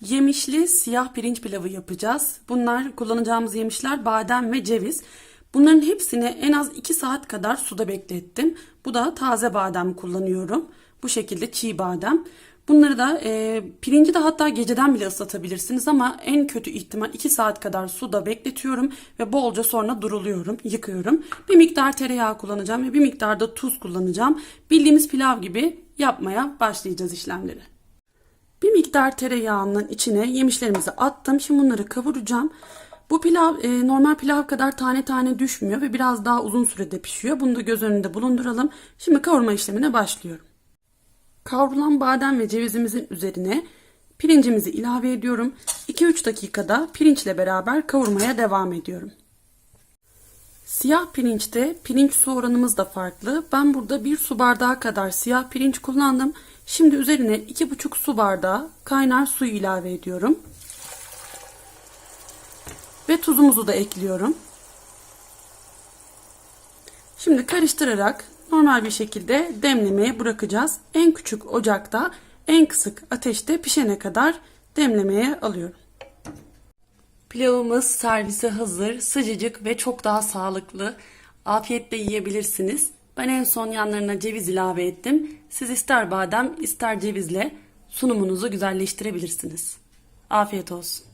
Yemişli siyah pirinç pilavı yapacağız. Bunlar kullanacağımız yemişler badem ve ceviz. Bunların hepsini en az 2 saat kadar suda beklettim. Bu da taze badem kullanıyorum. Bu şekilde çiğ badem. Bunları da e, pirinci de hatta geceden bile ıslatabilirsiniz ama en kötü ihtimal 2 saat kadar suda bekletiyorum ve bolca sonra duruluyorum, yıkıyorum. Bir miktar tereyağı kullanacağım ve bir miktar da tuz kullanacağım. Bildiğimiz pilav gibi yapmaya başlayacağız işlemleri. Miktar tereyağının içine yemişlerimizi attım. Şimdi bunları kavuracağım. Bu pilav e, normal pilav kadar tane tane düşmüyor ve biraz daha uzun sürede pişiyor. Bunu da göz önünde bulunduralım. Şimdi kavurma işlemine başlıyorum. Kavrulan badem ve cevizimizin üzerine pirincimizi ilave ediyorum. 2-3 dakikada pirinçle beraber kavurmaya devam ediyorum. Siyah pirinçte pirinç su oranımız da farklı. Ben burada bir su bardağı kadar siyah pirinç kullandım. Şimdi üzerine 2,5 su bardağı kaynar su ilave ediyorum. Ve tuzumuzu da ekliyorum. Şimdi karıştırarak normal bir şekilde demlemeye bırakacağız. En küçük ocakta en kısık ateşte pişene kadar demlemeye alıyorum. Pilavımız servise hazır, sıcacık ve çok daha sağlıklı. Afiyetle yiyebilirsiniz. Ben en son yanlarına ceviz ilave ettim. Siz ister badem ister cevizle sunumunuzu güzelleştirebilirsiniz. Afiyet olsun.